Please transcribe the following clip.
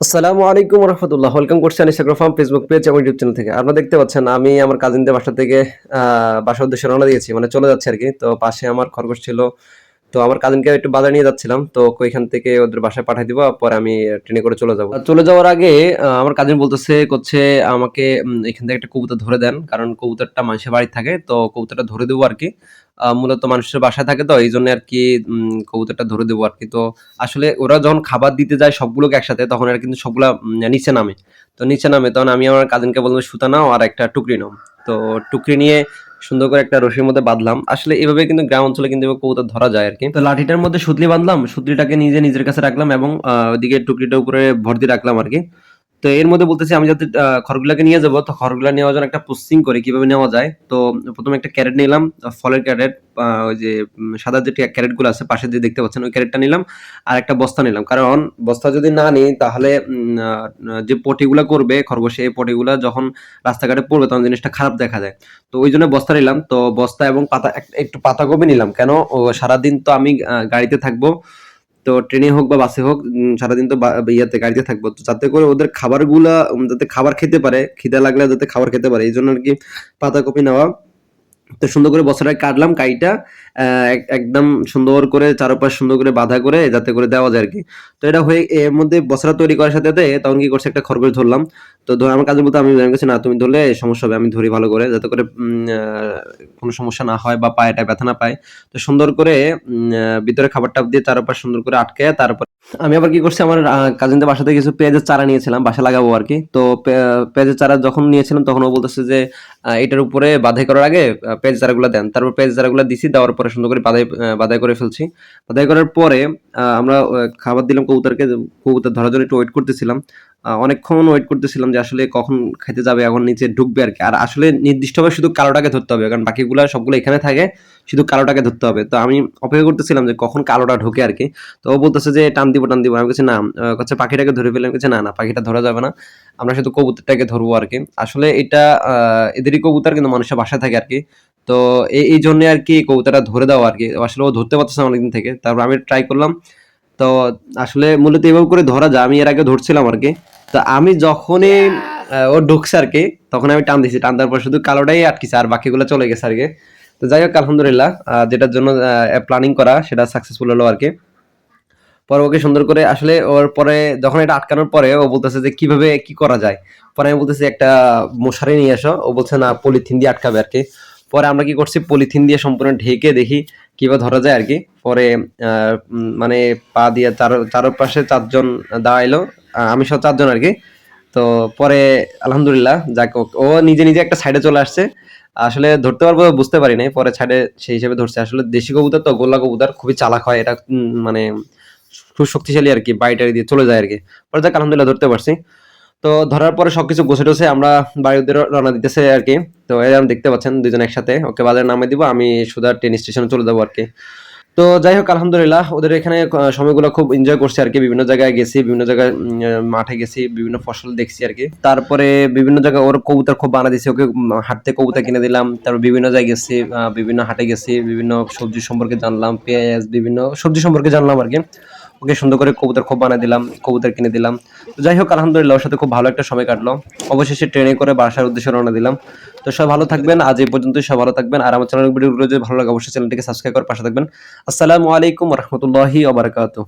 আসসালামু আলাইকুম রহমতুল্লাহ। ওয়েলকাম করছি আনিসাগ্রো ফেসবুক পেজ এবং ইউটিউব চ্যানেল থেকে। আপনারা দেখতে পাচ্ছেন, আমি আমার কাজিনদের বাসা থেকে বাসার উদ্দেশ্যে রওনা দিয়েছি। মানে চলে যাচ্ছে আর কি। তো পাশে আমার খরগোশ ছিল তো আমার কাজিনকে একটু বাজার নিয়ে যাচ্ছিলাম, তো ওইখান থেকে ওদের বাসায় পাঠিয়ে দিব, পরে আমি ট্রেনে করে চলে যাব। চলে যাওয়ার আগে আমার কাজিন বলতেছে করছে আমাকে এখান থেকে একটা কবুতর ধরে দেন, কারণ কবুতরটা মানুষের বাড়ি থাকে, তো কবুতরটা ধরে দেবো আর কি। মূলত মানুষের বাসায় থাকে তো, এই জন্য আর কি কবুতরটা ধরে দেবো আর কি। তো আসলে ওরা যখন খাবার দিতে যায় সবগুলোকে একসাথে, তখন আর কিন্তু সবগুলা নিচে নামে। তো নিচে নামে, তখন আমি আমার কাজিনকে বললাম, সুতা নাও আর একটা টুকরি নাও। তো টুকরি নিয়ে সুন্দর করে একটা রশির মধ্যে বাঁধলাম। আসলে এভাবে কিন্তু গ্রাম অঞ্চলে কিন্তু কবুতর ধরা যায় আর কি। তো লাঠিটার মধ্যে সুতলি বাঁধলাম, সুতলিটাকে নিজে নিজের কাছে রাখলাম এবং ওদিকে টুকরিটা উপরে ভর্তি রাখলাম আর কি। তো এর মধ্যে বলতেছি, আমি যাতে খড়গুলাকে নিয়ে যাব, তো খড়গুলা নেওয়ার জন্য একটা পোস্টিং করে, কীভাবে নেওয়া যায়? তো প্রথমে একটা ক্যারেট নিলাম ফলের ক্যারেট ওই যে সাদা যে ক্যারেটগুলো আছে, পাশে যে দেখতে পাচ্ছেন, ওই ক্যারেটটা নিলাম, আর একটা বস্তা নিলাম। কারণ বস্তা যদি না নিই, তাহলে যে পটিগুলা করবে খরগোশে, এই পটিগুলা যখন রাস্তাঘাটে পড়বে, তখন জিনিসটা খারাপ দেখা যায়। তো ওই জন্য বস্তা নিলাম, তো বস্তা এবং পাতা, এক- একটু পাতাকপি নিলাম। কেন? সারাদিন তো আমি গাড়িতে থাকব তো ট্রেনে হোক বা বাসে হোক সারাদিন তো ইয়াতে গাড়িতে থাকব। তো যাতে করে ওদের খাবারগুলা যাতে খাবার খেতে পারে, খিদে লাগলে যাতে খাবার খেতে পারে, এই জন্য আর কি পাতাকপি নেওয়া। তো সুন্দর করে বছরটা কাটলাম কাইটা একদম সুন্দর করে, চারপাশ সুন্দর করে বাঁধা করে যাতে করে দেওয়া যায় আর কি। তো এটা হয়ে, এর মধ্যে বছরা তৈরি করার সাথে তখন কি করছে, একটা খরগোশ ধরলাম। তো ধর, আমার কাজের মতো আমি আমি কাছে না, তুমি ধরলে সমস্যা হবে, আমি ধরি ভালো করে, যাতে করে কোনো সমস্যা না হয় বা পায়েটা ব্যথা না পায়। তো সুন্দর করে ভিতরে খাবারটা দিয়ে চারপাশ সুন্দর করে আটকে, তারপর আমি আবার কি করছি, আমার কাজিনদের বাসা থেকে কিছু পেঁয়াজের চারা নিয়েছিলাম, বাসা লাগাবো আর কি। তো পেঁয়াজের চারা যখন নিয়েছিলাম, তখন ও বলতেছে যে এটার উপরে বাধাই করার আগে পেঁয়াজ চারাগুলো দেন। তারপর পেঁয়াজ চারাগুলো দিছি, দেওয়ার পরে সুন্দর করে বাধাই আহ, বাধাই করে ফেলছি। বাধাই করার পরে আমরা খাবার দিলাম কবুতরকে কবুতর ধরার জন্য একটু ওয়েট করতেছিলাম। অনেকক্ষণ ওয়েট করতেছিলাম যে আসলে কখন খেতে যাবে এখন নিচে ঢুকবে আর কি। আর আসলে নির্দিষ্টভাবে শুধু কালোটাকে ধরতে হবে কারণ বাকিগুলো সবগুলো এখানে থাকে শুধু কালোটাকে ধরতে হবে। তো আমি অপেক্ষা করতেছিলাম যে কখন কালোটা ঢোকে আর কি। তো ও বলতেছে যে টান দিব টান দিব। আমি কাছে না। কাছে পাখিটাকে ধরে ফেললাম কাছে না না পাখিটা ধরা যাবে না। আমরা শুধু কবুতরটাকে ধরবো আর কি। আসলে এটা এদেরই কবুতর কিন্তু মানুষের বাসায় থাকে আর কি। তো এই জন্য আর কি কবুতরটা ধরে দাও আর কি। আসলে ও ধরতে পারতেছে অনেকদিন থেকে। তারপর আমি ট্রাই করলাম। তো আসলে মূলত এভাবে করে ধরা যায়। আমি এর আগে ধরছিলাম আর কি। তো আমি যখনই ও ঢুকছে আর কি, তখন আমি টান দিছি। টান দেওয়ার পর শুধু কালোটাই আটকিছে আর বাকিগুলো চলে গেছে আর কি। তো যাই হোক, আলহামদুলিল্লাহ যেটার জন্য প্ল্যানিং করা, সেটা সাকসেসফুল হলো আর কি। পরে ওকে সুন্দর করে আসলে ওর পরে যখন এটা আটকানোর পরে ও বলতেছে যে কীভাবে কি করা যায়। পরে আমি বলতেছি, একটা মশারি নিয়ে আসো ও বলছে, না, পলিথিন দিয়ে আটকাবে আর কি। পরে আমরা কি করছি? পলিথিন দিয়ে সম্পূর্ণ ঢেকে দেখি কীভাবে ধরা যায় আর কি পরে মানে পা দিয়ে চার, চারপাশে চারজন দাঁড়াইলো। আমি সব চারজন আর কি তো পরে, আলহামদুলিল্লাহ, যাক ও- ও নিজে নিজে একটা সাইডে চলে আসছে। আসলে ধরতে পারব বুঝতে পারি নাই। পরে সাইডে সেই হিসেবে ধরছে। আসলে দেশি কবুতর তো, গোল্লা কবুতর খুবই চালাক হয়। এটা মানে খুব শক্তিশালী আর কি বাইটারি দিয়ে চলে যায় আর কি পরে যাক, আলহামদুলিল্লাহ, ধরতে পারছি। তো ধরার পরে সবকিছু গোছে টোছে, আমরা বাড়ির উদ্দেশ্যে রওনা দিতেছে আর কি তো এরকম দেখতে পাচ্ছেন দুজন একসাথে। ওকে বাজারে নামে দিব, আমি সুদা ট্রেন স্টেশনে চলে যাব আর কি তো যাই হোক, আলহামদুলিল্লাহ, ওদের এখানে সময়গুলো খুব এনজয় করছি আর কি বিভিন্ন জায়গায় গেছি, বিভিন্ন জায়গায় মাঠে গেছি, বিভিন্ন ফসল দেখছি আর কি তারপরে বিভিন্ন জায়গায় ওর কবুতর খুব বানা দিছি ওকে হাঁটতে কবুতর কিনে দিলাম। তারপর বিভিন্ন জায়গায় গেছি বিভিন্ন হাটে গেছি, বিভিন্ন সবজি সম্পর্কে জানলাম, পেঁয়াজ, বিভিন্ন সবজি সম্পর্কে জানলাম আর কি ওকে সুন্দর করে কবুতর খুব বানিয়ে দিলাম, কবুতর কিনে দিলাম। তো যাই হোক, আলহামদুলিল্লাহ ওর সাথে খুব ভালো একটা সময় কাটলো। অবশেষে ট্রেনে করে বাসার উদ্দেশ্যে রওনা দিলাম। তো সব ভালো থাকবেন, আজ এই পর্যন্তই সব ভালো থাকবেন। আর আমার চ্যানেল ভিডিওগুলো যদি ভালো লাগে, অবশ্যই চ্যানেলটিকে সাবস্ক্রাইব করে পাশে থাকবেন। আসসালামু আলাইকুম রহমতুল্লাহি ওবরাকাতুহ